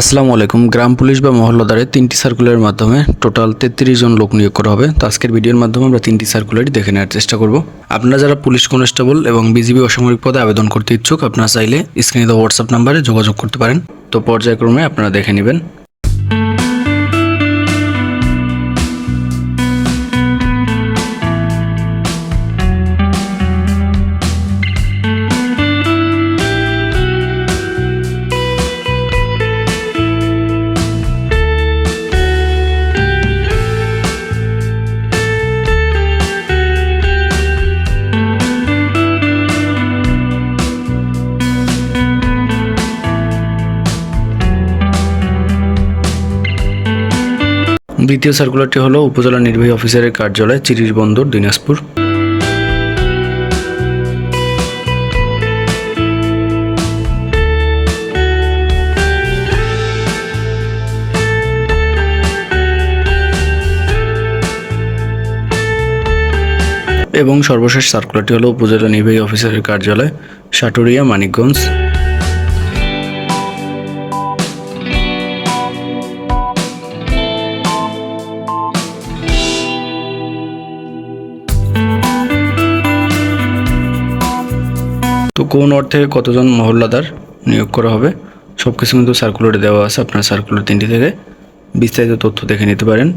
আসসালামু আলাইকুম। গ্রাম পুলিশ বা মহল্লাদারে তিনটি সার্কুলারের মাধ্যমে টোটাল তেত্রিশ জন লোক নিয়োগ করা হবে। তো আজকের ভিডিওর মাধ্যমে আমরা তিনটি সার্কুলারই দেখে নেওয়ার চেষ্টা করব। আপনারা যারা পুলিশ কনস্টেবল এবং বিজিবি অসামরিক পদে আবেদন করতে ইচ্ছুক, আপনারা চাইলে স্ক্রিনে দেওয়া হোয়াটসঅ্যাপ নাম্বারে যোগাযোগ করতে পারেন। তো পর্যায়ক্রমে আপনারা দেখে নেবেন। দ্বিতীয় সার্কুলারটি হলো উপজেলা নির্বাহী অফিসারের কার্যালয় চিরির বন্দর, দিনাজপুর। এবং সর্বশেষ সার্কুলারটি হলো উপজেলা নির্বাহী অফিসারের কার্যালয়, সাটুরিয়া, মানিকগঞ্জ। কোন থেকে কতজন মহল্লাদার নিয়োগ করা হবে সব কিছু কিন্তু সার্কুলারে দেওয়া আছে, আপনার সার্কুলার তিনটি থেকে বিস্তারিত তথ্য দেখে নিতে পারেন।